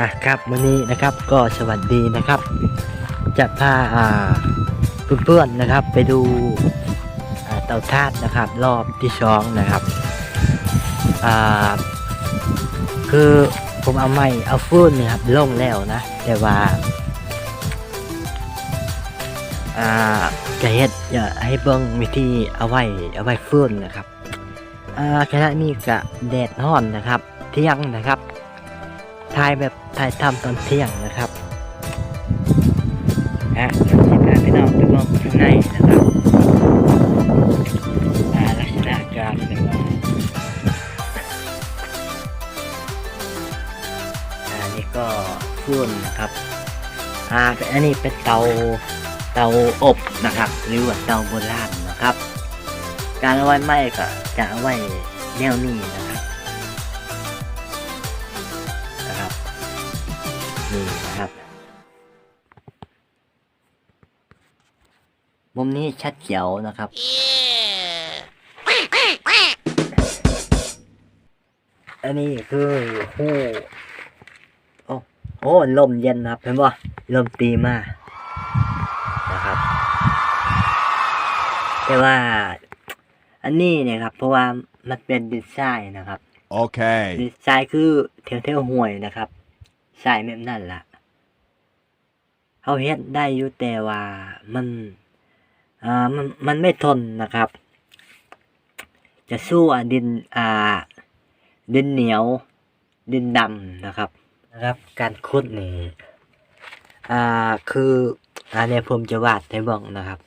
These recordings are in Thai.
อะครับวันนี้นะครับก็สวัสดีนะครับ จะพาอ่าเพื่อนๆนะครับ ไปดูอ่าเตาทาดนะครับ รอบที่สองนะครับอ่าคือผมเอาไม้เอาฟืนนี่ยครับลงแล้วนะ แต่ว่าอ่าจะเฮ็ดจะให้เบิ่งวิธีเอาไว้เอาไว้ฟืนนะครับอ่าขณะนี้กะแดดร้อนนะครับ เที่ยงนะครับ ถ่ายแบบถ่ายทำตอนเที่ยงนะครับอะสิพาพี่น้องไปมองข้างในนะครับอ่าลักษณะการแบบว่าอ่านี่ก็ฟืนนะครับอ่าเป็นอันนี้เป็นเตาเตาอบนะครับ หรือว่าเตาโบราณนะครับ การเอาไว้ไหม้ก็จะเอาไว้แนวนี้นะครับ มุมนี้ชัดเขียวนะครับ อันนี้คือหูโอ้โอ้ลมเย็นนะครับเห็นป่ะลมตีมานะครับ แต่ว่า อันนี้เนี่ยครับ เพราะว่ามันเป็นดินทรายนะครับ Okay. ดินทรายคือแถวแถวๆห้วยนะครับทรายแบบนั่นล่ะเขาเฮ็ดได้อยู่แต่ว่ามัน อ่ามันมันไม่ทนนะครับ จะสู้ดินอ่าดินเหนียว ดินดำนะครับนะครับ การขุดนี่อ่าคืออ่าเนี่ยผมจะวาดให้บิ่งนะครับ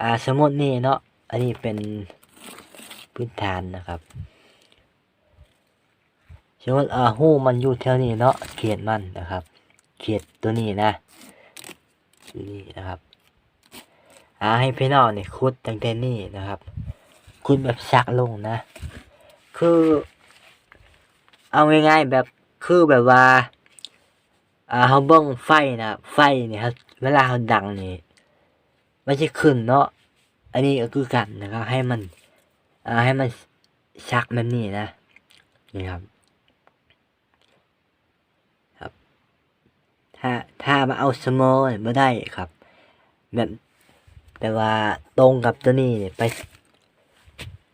อ่าสมมตินี่เนาะอันนี้เป็นพื้นฐานนะครับสมมติอ่าหูมันอยู่แถวนี้เนาะเขียดมันนะครับ เขียดตัวนี้นะนี้นะครับ อาให้พี่น้องเนี่ยคุดตั้งแต่นี่นะครับ คุดแบบชักลงนะ คือ เอาง่ายๆแบบคือแบบว่าอ่าเขาเบิ้งไฟนะไฟเนี่ยครับเวลาเขาดังนี่ไมันจะขึ้นเนาะอันนี้ก็คือกันนะครับให้มันอ่าให้มันชักแบบนี้นะนี่ครับถ้าถ้ามาเอาสมอลไม่ได้ครับ แบบ แต่ว่าตรงกับตัวนี้เนี่ยไป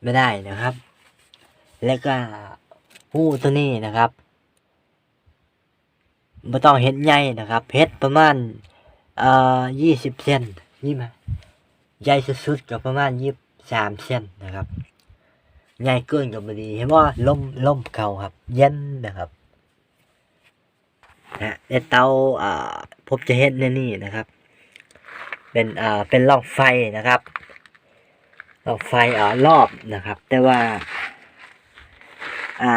ไม่ได้นะครับ แล้วก็หูตัวนี้นะครับไม่ต้องเห็ดใหญ่นะครับเห็ดประมาณเอ่อยี่สิบเซนนี่มาใหญ่สุดๆก็ประมาณยี่สามเซนนะครับใหญ่เกินก็ไม่ดีเห็นว่าล่มล่มเขาครับ เย็นนะครับนะเตาอ่าผมจะเห็นในนี่นะครับ เป็นอ่าเป็นล่องไฟนะครับล่องไฟอ่ารอบนะครับ แต่ว่า อ่า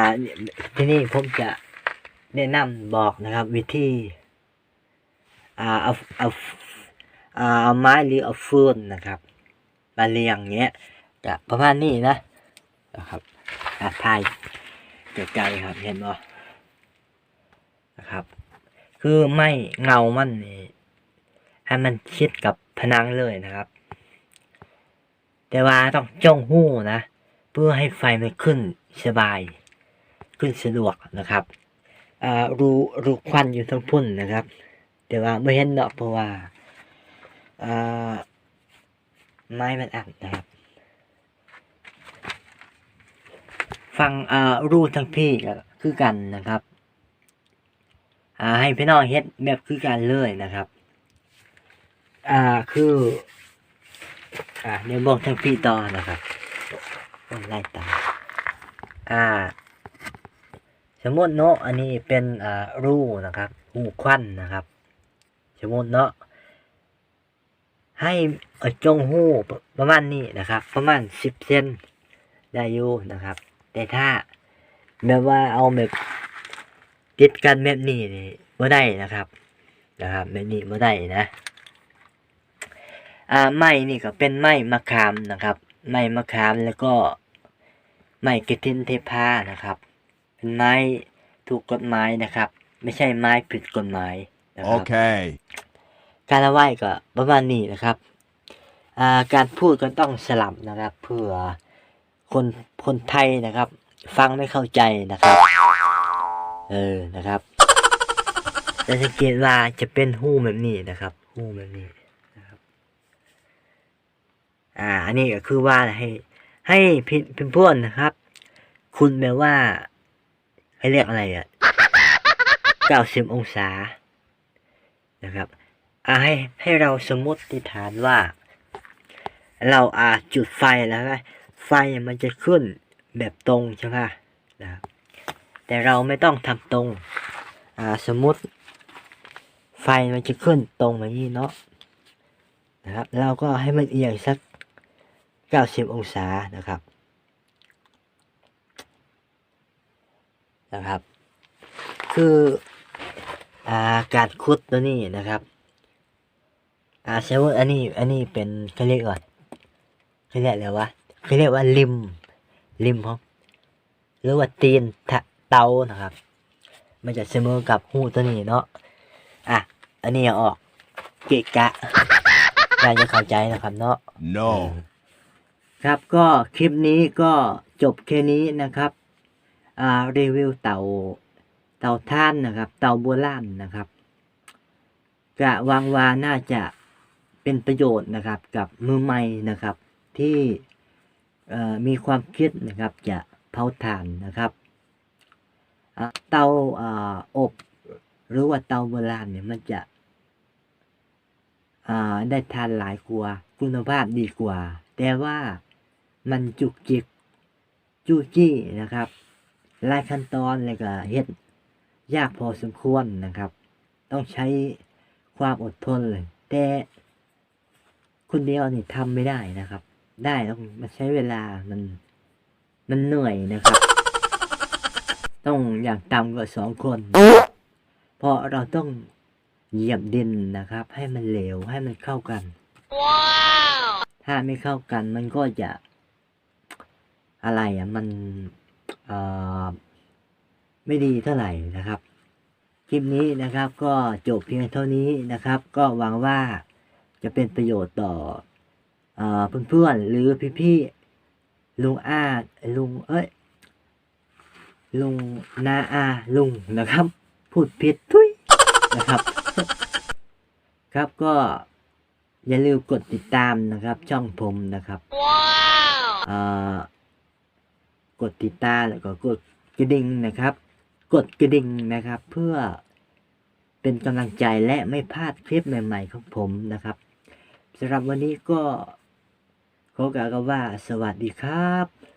ที่นี่ผมจะแนะนำบอกนะครับ วิธีอ่าเอาเอาอ่าเอาไม้หรือเอาฟืนนะครับมาเรียงเงี้ยจะประมาณนี้นะนะครับอ่าถ่ายไกลๆครับเห็นบ่นะครับ คือไม่เงามันนี่ให้มันชิดกับ ผนังเลยนะครับ แต่ว่าต้องจ้องหู้นะ เพื่อให้ไฟมันขึ้นสบาย ขึ้นสะดวกนะครับรูรูควันอยู่ทั้งพุ่นนะครับ แต่ว่าไม่เห็นเนาะเพราะว่าไม้มันอัดนะครับฟังอ่ารูทั้งพี่ก็คือกันนะครับ อ่าให้พี่น้องเฮ็ดแบบคือกันเลยนะครับ อ่าคือ อ่าในวงทั้งพี่ต่อนะครับต้องไล่ตามอ่า สมมติเนาะอันนี้เป็นอ่ารูนะครับหูควันนะครับ สมมติเนาะให้เอาจงหูประมาณนี้นะครับ ประมาณสิบเซนได้อยู่นะครับ แต่ถ้าแบบว่าเอาแบบติดกันแบบนี้นี่บ่ได้นะครับ นะครับแบบนี้บ่ได้นะ อ่าไม้นี่ก็เป็นไม้มะขามนะครับ ไม้มะขามแล้วก็ไม้กระทินเทพานะครับ เป็นไม้ถูกกฎหมายนะครับ ไม่ใช่ไม้ผิดกฎหมายนะครับ Okay. การละไหว้ก็ประมาณนี้นะครับอ่าการพูดก็ต้องสลับนะครับเพื่อคนคนไทยนะครับ ฟังไม่เข้าใจนะครับ เออนะครับจะสังเกตว่าจะเป็นหูแบบนี้นะครับ หูแบบนี้นะครับ อ่า อันนี้ก็คือว่าให้ ให้พิเพื่อนๆนะครับ คุณแปลว่า ให้เรียกอะไรอะเก้าสิบองศา นะครับ อ่าให้ให้เราสมมติฐานว่า เราอาจุดไฟแล้วก็ไฟมันจะขึ้นแบบตรงใช่ไหมนะครับแต่เราไม่ต้องทำตรง อ่า สมมติ ไฟมันจะขึ้นตรงแบบนี้เนาะนะครับ เราก็ให้มันเอียงสัก 90 องศานะครับ นะครับ คืออาการคุดตัวนี้นะครับอาเซเวอร์อันนี้อันนี้เป็นเขาเรียกก่อนเขาเรียกอะไรวะเขาเรียกว่าริมริมของหรือว่าตีนทะเตานะครับ มันจะเสมอกับหูตัวนี้เนาะอะอันนี้อออกเกะกะน่าจะเข้าใจนะครับเนาะ No. ครับก็คลิปนี้ก็จบแค่นี้นะครับอ่ารีวิวเต่าเต่าท่านนะครับ เต่าโบราณนะครับกะวางวาน่าจะเป็นประโยชน์นะครับ กับมือใหม่นะครับ ที่มีความคิดนะครับจะเผาถ่านนะครับเตาออบหรือว่าเตาโบราณเนี่ยมันจะได้ทานหลายกว่าคุณภาพดีกว่า แต่ว่า มันจุกจิก จู้จี้นะครับหลายขั้นตอนเลยก็เฮ็ดยากพอสมควรนะครับ ต้องใช้ความอดทนเลยแต่คนเดียวนี่ทำไม่ได้นะครับ ได้ต้องมาใช้เวลามันมันเหนื่อยนะครับ ต้องอย่างต่ำกว่าสองคน เพราะเราต้องเหยียบดินนะครับ ให้มันเหลวให้มันเข้ากัน ถ้าไม่เข้ากันมันก็จะ อะไรอะมันเอ่อไม่ดีเท่าไหร่นะครับ คลิปนี้นะครับก็จบเพียงเท่านี้นะครับ ก็หวังว่าจะเป็นประโยชน์ต่อเอ่อเพื่อนๆหรือพี่ๆลุงอาลุงเอ้ยลุงนาอาลุงนะครับ พูดผิดทุยนะครับ ครับก็อย่าลืมกดติดตามนะครับ ช่องผมนะครับเอ่อ กดติดตามแล้วก็กดกระดิ่งนะครับ กดกระดิ่งนะครับ เพื่อเป็นกำลังใจและไม่พลาดคลิปใหม่ ๆ ของผมนะครับสำหรับวันนี้ก็ขอกล่าวว่าสวัสดีครับ